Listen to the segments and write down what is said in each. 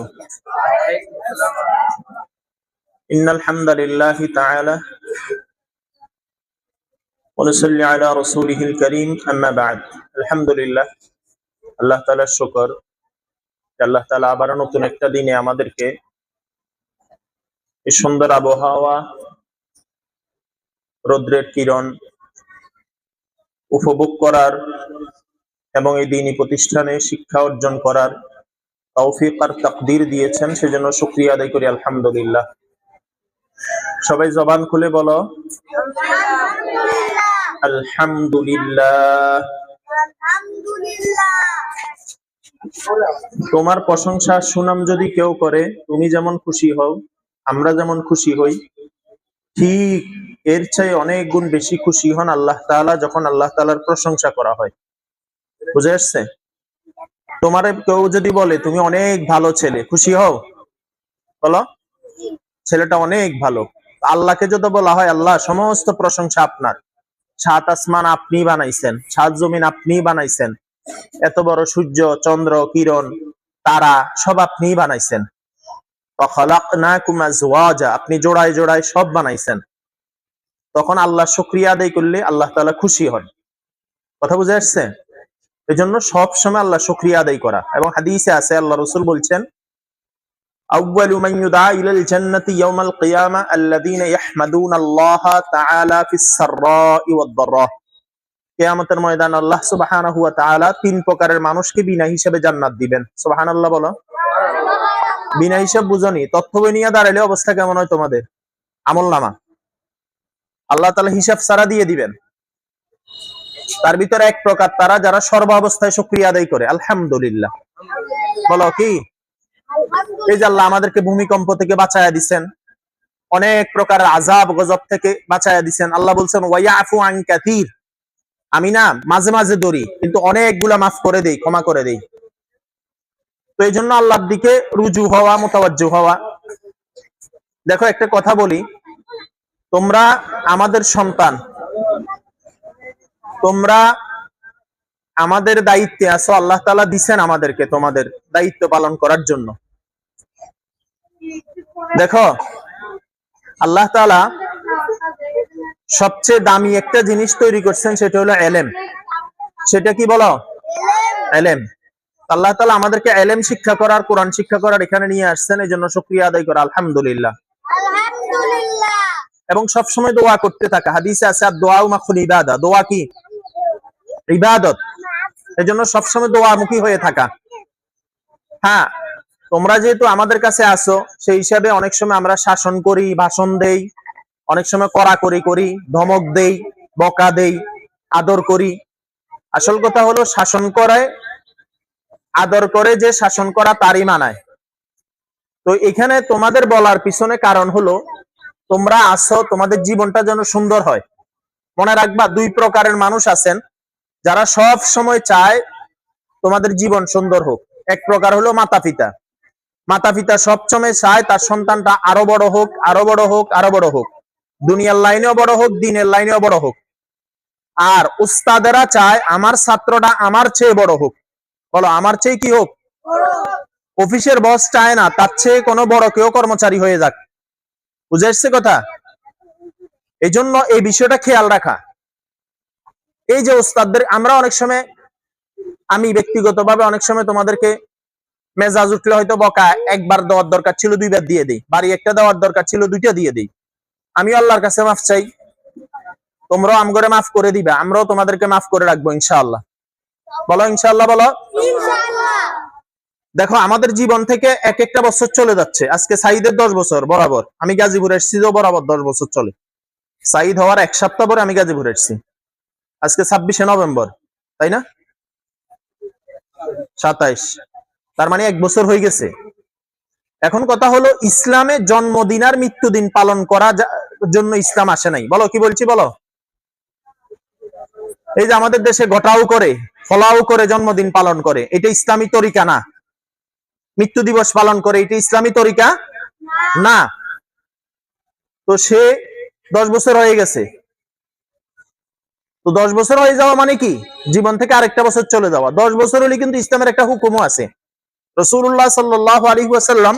وبركاته إن الحمد لله تعالى ونصلي على رسوله الكريم أما بعد الحمد لله আল্লাহ তাআলার শুকর যে আল্লাহ তাআলা আবার নতুন একটা দিনে আমাদেরকে এই সুন্দর আবহাওয়া রৌদ্রের কিরণ উপভোগ করার এবং এই দিনী প্রতিষ্ঠানে শিক্ষা অর্জন করার তৌফিক আর তাকদির দিয়েছেন, সেজন্য শুক্রিয়া আদায় করি, আলহামদুলিল্লাহ। সবাই জবান খুলে বলো। আলহামদুলিল্লাহ। তোমার প্রশংসা সুনাম যদি কেউ করে, তুমি যেমন খুশি হও, আমরা যেমন খুশি হই, ঠিক এর চাই অনেক গুণ বেশি খুশি হন আল্লাহ তাআলা যখন আল্লাহ তাআলার প্রশংসা করা হয়। বুঝে আসছে? তোমার কেউ যদি বলে, তুমি অনেক ভালো ছেলে, খুশি হও? বলো। ছেলেটা অনেক ভালো। আল্লাহকে যদি বলা হয়, আল্লাহ, সমস্ত প্রশংসা আপনার। সাত আসমান আপনি বানাইছেন, সাত জমিন আপনি বানাইছেন। এত বড় সূর্য, চন্দ্র, কিরণ, তারা সব আপনি বানাইছেন। আপনি জোড়ায় জোড়ায় সব বানাইছেন। তখন আল্লাহ শুক্রিয়া আদায় করলে আল্লাহ তালা খুশি হন। কথা বুঝে আসছে? এজন্য সব সময় আল্লাহ শুকরিয়া আদায় করা। এবং হাদিসে আছে, আল্লাহ রসুল বলছেন, আউয়ালু মান ইউদা ইলাল জান্নাতি ইয়াউমাল কিয়ামা আল্লাযীনা ইয়াহমাদুনা আল্লাহ তাআলা ফিস সাররা'i ওয়াদ দাররা কিয়ামতের ময়দান আল্লাহ সুবহানাহু ওয়া তাআলা তিন প্রকারের মানুষকে বিনা হিসাবে জান্নাত দিবেন। সুবহানাল্লাহ বলো। বিনা হিসাব বুঝনি, তথ্য বই নিয়ে দাঁড়ালে অবস্থা কেমন হয় তোমাদের? আমলনামা আল্লাহ তাআলা হিসাব সারা দিয়ে দিবেন। তার ভিতরে এক প্রকার তারা যারা সর্ব অবস্থায় শুকরিয়া আদায় করে, আলহামদুলিল্লাহ। বলো কি? এই যে আল্লাহ আমাদেরকে ভূমিকম্প থেকে বাঁচায়া দিচ্ছেন অনেক প্রকারের আজাব গজব থেকে বাঁচায়া দিচ্ছেন আল্লাহ বলছেন, ওয়াইয়াফু আন কাতির আমি না, মাঝে মাঝে দৌড়ি, কিন্তু অনেকগুলা মাফ করে দেই, ক্ষমা করে দেই। তো এই জন্য আল্লাহর দিকে রুজু হওয়া মোতাবাজ্জু হওয়া। দেখো, একটা কথা বলি। তোমরা আমাদের সন্তান তোমরা আমাদের দায়িত্বে আছো আল্লাহ তাআলা দিছেন আমাদেরকে তোমাদের দায়িত্ব পালন করার জন্য। দেখো আল্লাহ তাআলা সবচেয়ে দামি একটা জিনিস তৈরি করছেন সেটা হলো এলেম। সেটা কি বলো? এলেম। আল্লাহ তাআলা আমাদেরকে এলেম শিক্ষা করার কোরআন শিক্ষা করার এখানে নিয়ে আসছেন এই জন্য শুকরিয়া আদায় করা আলহামদুলিল্লাহ। এবং সবসময় দোয়া করতে থাকা হাদিসে আছে আর দোয়া মাখুল ইবাদা দোয়া কি? ইবাদত। এই জন্য সবসময় দোয়ামুখী হয়ে থাকা। হ্যাঁ তোমরা যেহেতু আমাদের কাছে আসো, সেই হিসাবে অনেক সময় আমরা শাসন করি, ভাষণ দেই, অনেক সময় কড়াকড়ি করি, ধমক দেই, বকা দেই, আদর করি। আসল কথা হলো, শাসন করায়, আদর করে যে শাসন করা তারই মানায়। তো এখানে তোমাদের বলার পিছনে কারণ হলো, তোমরা আসো, তোমাদের জীবনটা যেন সুন্দর হয়। মনে রাখবা, দুই প্রকারের মানুষ আছেন। যারা সব সময় চায় তোমাদের জীবন সুন্দর হোক। এক প্রকার হলো মাতা পিতা। মাতা পিতা সবসময় চায় তার সন্তানটা আরও বড় হোক, আরও বড় হোক, আরও বড় হোক। দুনিয়ার লাইনেও বড় হোক, দিনের লাইনেও বড় হোক। আর উস্তাদেরা চায় আমার ছাত্রটা আমার চেয়ে বড় হোক। বলো, আমার চেয়ে কি হোক? অফিসের বস চায় না, তার চেয়ে কোনো বড় কেউ কর্মচারী হয়ে যাক। বুঝে এসছে কথা? এই জন্য এই বিষয়টা খেয়াল রাখা। এই যে ওস্তাদদের আমরা অনেক সময় আমি ব্যক্তিগতভাবে অনেক সময় তোমাদেরকে মেজাজ উঠলে হয়তো বকা একবার দেওয়ার দরকার ছিল দুইবার দিয়ে দিই। বাড়ি একটা দেওয়ার দরকার ছিল দুইটা দিয়ে দিই। আমি আল্লাহর কাছে মাফ চাই। তোমরাও আম করে মাফ করে দিবে আমরাও তোমাদেরকে মাফ করে রাখব ইনশাআল্লাহ। বলো ইনশাআল্লাহ বলো। দেখো আমাদের জীবন থেকে এক একটা বছর চলে যাচ্ছে। আজকে সাইদের দশ বছর বরাবর। আমি গাজীপুর এসেছি বরাবর দশ বছর চলে। সাইদ হওয়ার এক সপ্তাহ পরে আমি গাজীপুর এসেছি। আজকে ছাব্বিশে নভেম্বর, তাই না? সাতাইশ। তার মানে এক বছর হয়ে গেছে। এখন কথা হলো, ইসলামে জন্মদিন আর মৃত্যুদিন পালন করা জন্য ইসলাম আসে নাই। বলো, কি বলছি বলো? এই যে আমাদের দেশে ঘটাও করে, ফলাও করে জন্মদিন পালন করে, এটা ইসলামী তরিকা না। মৃত্যু দিবস পালন করে, এটা ইসলামী তরিকা না। তো সে দশ বছর হয়ে গেছে। তো দশ বছর হয়ে যাওয়া মানে কি? জীবন থেকে আরেকটা বছর চলে যাওয়া। দশ বছর হলে কিন্তু ইসলামের একটা হুকুমও আছে। রসুল্লাহ সাল্লাহ আলী ওয়াসাল্লাম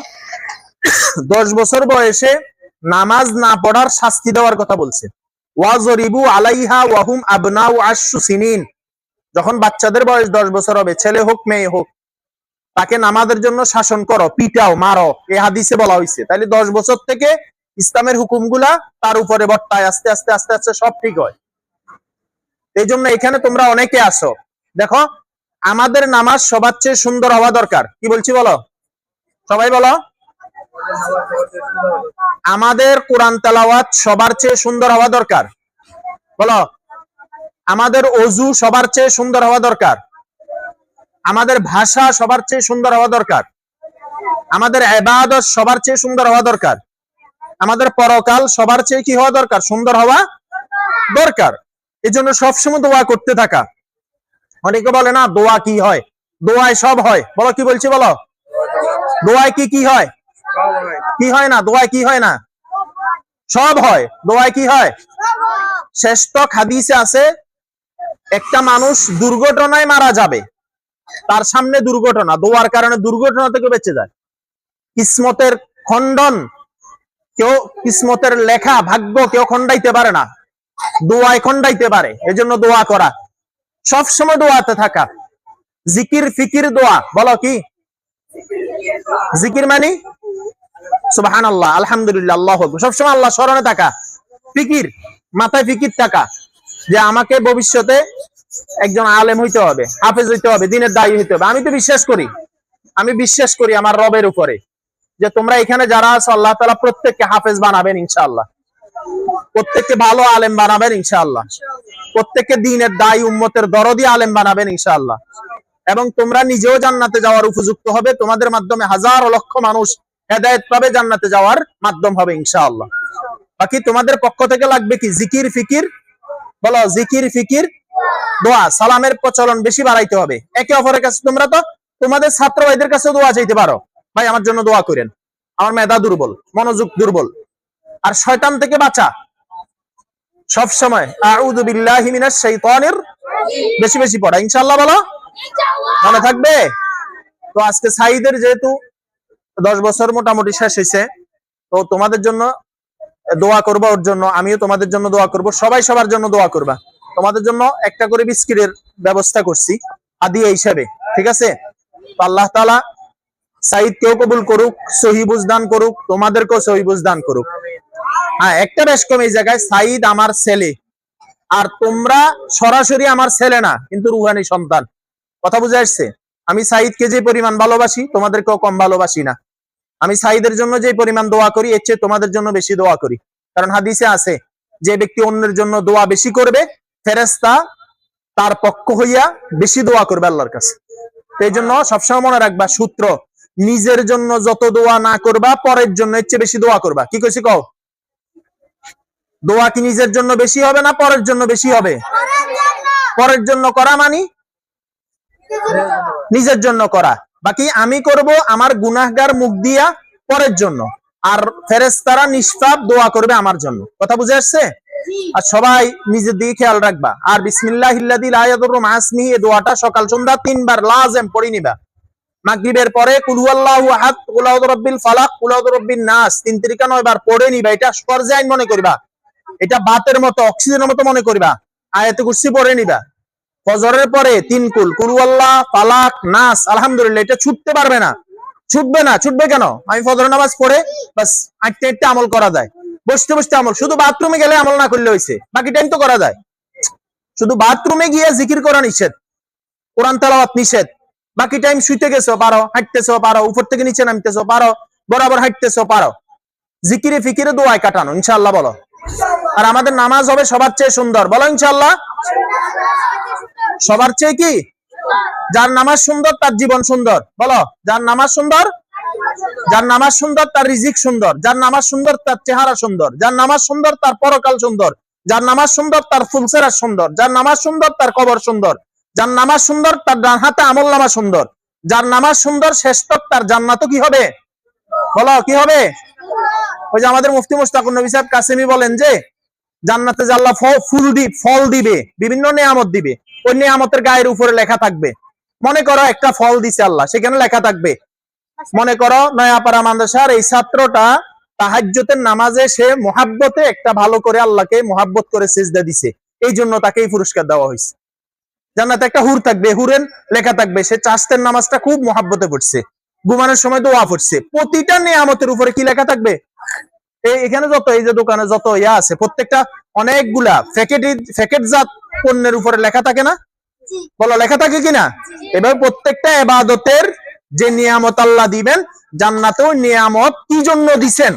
দশ বছর বয়সে নামাজ না পড়ার শাস্তি দেওয়ার কথা বলছে। ওয়াজরিবু আলাইহা ওয়াহুম আবনাউ আশু সিনিন। যখন বাচ্চাদের বয়স দশ বছর হবে, ছেলে হোক, মেয়ে হোক, তাকে নামাজের জন্য শাসন করো, পিটাও, মারো। এ হাদিসে বলা হয়েছে তাহলে দশ বছর থেকে ইসলামের হুকুমগুলা তার উপরে বর্তায়, আস্তে আস্তে আস্তে আস্তে সব ঠিক হয়। এই জন্য এখানে তোমরা অনেকে আসো দেখো, আমাদের নামাজ সবার চেয়ে সুন্দর হওয়া দরকার। কি বলছি বলো? সবাই বলো? আমাদের কোরআন তালাওয়াত সবার চেয়ে সুন্দর হওয়া দরকার। বলো? আমাদের অজু সবার চেয়ে সুন্দর হওয়া দরকার। আমাদের ভাষা সবার চেয়ে সুন্দর হওয়া দরকার। আমাদের এবাদত সবার চেয়ে সুন্দর হওয়া দরকার। আমাদের পরকাল সবার চেয়ে কি হওয়া দরকার? সুন্দর হওয়া দরকার। এই জন্য সবসময় দোয়া করতে থাকা। অনেকে বলে, না, দোয়া কি হয়? দোয়ায় সব হয়। বলো, কি বলছি বলো? দোয়ায় কি কি হয়? কি হয় না? দোয়ায় কি হয় না? সব হয়। দোয়ায় কি হয়? শ্রেষ্ঠ হাদিসে আছে, একটা মানুষ দুর্ঘটনায় মারা যাবে। তার সামনে দুর্ঘটনা। দোয়ার কারণে দুর্ঘটনা থেকে বেঁচে যায়। কিসমতের খণ্ডন, কেউ কিসমতের লেখা, ভাগ্য কেউ খণ্ডাইতে পারে না। দোয়ায় খণ্ডাইতে পারে, এজন্য দোয়া করা। সব সময় দোয়াতে থাকা। জিকির, ফিকির দোয়া, বলো কি? জিকির মানে? সুবাহান আল্লাহ আলহামদুলিল্লাহ, আল্লাহ সবসময় আল্লাহ স্মরণে থাকা। ফিকির, মাথায় ফিকির থাকা, যে আমাকে ভবিষ্যতে একজন আলেম হইতে হবে, হাফেজ হইতে হবে, দিনের দায়ী হইতে হবে। আমি তো বিশ্বাস করি, আমি বিশ্বাস করি আমার রবের উপরে, যে তোমরা এখানে যারা আছো, আল্লাহ তালা প্রত্যেককে হাফেজ বানাবেন ইনশাআল্লাহ। প্রত্যেককে ভালো আলেম বানাবেন ইনশাআল্লাহ। প্রত্যেককে দিনের দায়ী উম্মতের দরদি আলেম বানাবেন ইনশাআল্লাহ। এবং তোমরা নিজেও জান্নাতে যাওয়ার উপযুক্ত হবে। তোমাদের মাধ্যমে হাজার লক্ষ মানুষ হেদায়ত পাবে জান্নাতে যাওয়ার মাধ্যম হবে ইনশাআল্লাহ। বাকি তোমাদের পক্ষ থেকে লাগবে কি? জিকির ফিকির? বলো জিকির ফিকির? দোয়া সালামের প্রচলন বেশি বাড়াইতে হবে। একে অপরের কাছে তোমরা তো তোমাদের ছাত্র ভাইদের কাছে দোয়া চাইতে পারো। ভাই আমার জন্য দোয়া করেন। আমার মেধা দুর্বল মনোযোগ দুর্বল। আর শয়তান থেকে বাঁচা। সব সময় বেশি বেশি পড়া। ইনশাআল্লাহ বলো। মনে থাকবে? তো আজকে সাইদের যেহেতু দশ বছর মোটামুটি শেষ হয়েছে তো তোমাদের জন্য দোয়া করব ওর জন্য, আমিও তোমাদের জন্য দোয়া করব, সবাই সবার জন্য দোয়া করবা। তোমাদের জন্য একটা করে বিস্কিটের ব্যবস্থা করছি, হাদিয়া হিসাবে, ঠিক আছে? আল্লাহ তালা সাইদ কেউ কবুল করুক সহিবুজ দান করুক, তোমাদেরকেও সহিবুজ দান করুক। হ্যাঁ একটা বেশ কম এই জায়গায়। সাইদ আমার ছেলে। আর তোমরা সরাসরি আমার ছেলে না, কিন্তু রুহানি সন্তান। কথা বুঝে আসছে? আমি সাইদকে যে পরিমাণ ভালোবাসি, তোমাদেরকেও কম ভালোবাসি না। আমি সাইদের জন্য যে পরিমাণ দোয়া করি, এর চেয়ে তোমাদের জন্য বেশি দোয়া করি। কারণ হাদিসে আছে, যে ব্যক্তি অন্যের জন্য দোয়া বেশি করবে ফেরেস্তা তার পক্ষ হইয়া বেশি দোয়া করবে আল্লাহর কাছে। এই জন্য সবসময় মনে রাখবা, সূত্র, নিজের জন্য যত দোয়া না করবা, পরের জন্য এর চেয়ে বেশি দোয়া করবা। কি কইছি কও? দোয়া কি নিজের জন্য বেশি হবে না পরের জন্য বেশি হবে? পরের জন্য করা মানি? নিজের জন্য করা। বাকি আমি করব আমার গুনাহগার মুখ দিয়া পরের জন্য। আর ফেরেস্তারা নিষ্পাপ দোয়া করবে আমার জন্য। কথা বুঝে আসছে? আর সবাই নিজের দিকে খেয়াল রাখবা। আর বিসমিল্লাহ আয়াতুর এই দোয়াটা সকাল সন্ধ্যা তিনবার লাজেম পড়ে নিবা। মাগরিবের পরে কুলু আল্লাহু আহাদ, কুল আউযু ফালাক, কুল আউযু রাব্বিন নাস। তিন তিরিকা নয় বার পড়ে নিবা। এটা ফরজে মনে করবা। এটা বাতের মতো, অক্সিজেনের মতো মনে করবা। আয়াতে কুরসি পড়ে নিবা। ফজরের পরে তিন কুল। কুলু আল্লাহ, ফালাক, নাস, আলহামদুলিল্লাহ, এটা ছুটতে পারবে না। ছুটবে না, ছুটবে কেন? আমি ফজর নামাজ পড়ে বাস আটটা আটটা আমল করা যায়। বসতে বসতে আমল। শুধু বাথরুমে গেলে আমল না করলে হয়েছে বাকি টাইম তো করা যায়। শুধু বাথরুমে গিয়ে জিকির করা নিষেধ। কোরআন তালাওয়াত নিষেধ। বাকি টাইম শুইতে গেছো, পারো। হাঁটতেছো, পারো। উপর থেকে নিচে নামতেছো, পারো। বরাবর হাঁটতেছো, পারো। জিকিরে ফিকিরে দোয়ায় কাটানো, ইনশাআল্লাহ বলো। আর আমাদের নামাজ হবে সবার চেয়ে সুন্দর। বলো ইনশাআল্লাহ। সবার চেয়ে কি? যার নামাজ সুন্দর, তার জীবন সুন্দর। বলো, যার নামাজ সুন্দর, যার নামাজ সুন্দর, তার রিজিক সুন্দর। যার নামাজ সুন্দর, তার চেহারা সুন্দর। যার নামাজ সুন্দর, তার পরকাল সুন্দর। যার নামাজ সুন্দর, তার ফুলসেরা সুন্দর। যার নামাজ সুন্দর, তার কবর সুন্দর। যার নামাজ সুন্দর, তার ডান হাতে আমল নামা সুন্দর। যার নামাজ সুন্দর শ্রেষ্ঠ তার জান্নাত কি হবে? বলো, কি হবে? ওই যে আমাদের মুফতি মুস্তাকুর নবী সাহেব কাসেমি বলেন যে জান্নাতে যে আল্লাহ ফুল দি ফল দিবে, বিভিন্ন নিয়ামত দিবে, ওই নিয়ামতের গায়ের উপরে লেখা থাকবে। মনে করো একটা ফল দিছে আল্লাহ, সেখানে লেখা থাকবে, মনে করো নয়াপাড়া মাদ্রাসার এই ছাত্রটা তাহাজ্জতের নামাজে সে মোহাব্বতে একটা ভালো করে আল্লাহকে মোহাব্বত করে সেজদা দিছে, এই জন্য তাকে এই পুরস্কার দেওয়া হয়েছে। জান্নাতে একটা হুর থাকবে, হুরের লেখা থাকবে, সে চাষতের নামাজটা খুব মোহাব্বতে পড়ছে, ঘুমানোর সময় দোয়া পড়ছে। প্রতিটা নিয়ামতের উপরে কি লেখা থাকবে? এখানে যত এই যে দোকানে যত ইয়া আছে প্রত্যেকটা অনেকগুলা প্যাকেট প্যাকেট জাত পণ্যের উপরে লেখা থাকে না? বলো লেখা থাকে কিনা এবার প্রত্যেকটা এবাদতের যে নিয়ামত আল্লাহ দিবেন জান্নাতেও নিয়ামত কি জন্য দিছেন?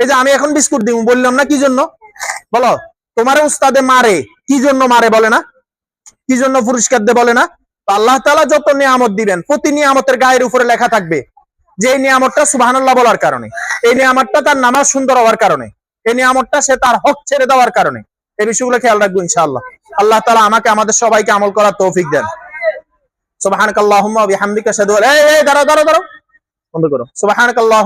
এই যে আমি এখন বিস্কুট দিব বললাম না কি জন্য? বলো তোমার উস্তাদে মারে কি জন্য মারে বলে না? কি জন্য পুরস্কার দে বলে না? তো আল্লাহ তাআলা যত নিয়ামত দিবেন প্রতি নিয়ামতের গায়ের উপরে লেখা থাকবে। যে এই নিয়ামতটা সুবাহান্লাহ বলার কারণে, এই নিয়ামতটা তার নামাজ সুন্দর হওয়ার কারণে, এই নিয়ামতটা সে তার হক ছেড়ে দেওয়ার কারণে, এই বিষয়গুলো খেয়াল রাখব ইনশাআল্লাহ। আল্লাহ তালা আমাকে আমাদের সবাইকে আমল করার তৌফিক দেন। এই দাঁড়াও। বন্ধ করো। সুবহানাকাল্লাহুম্মা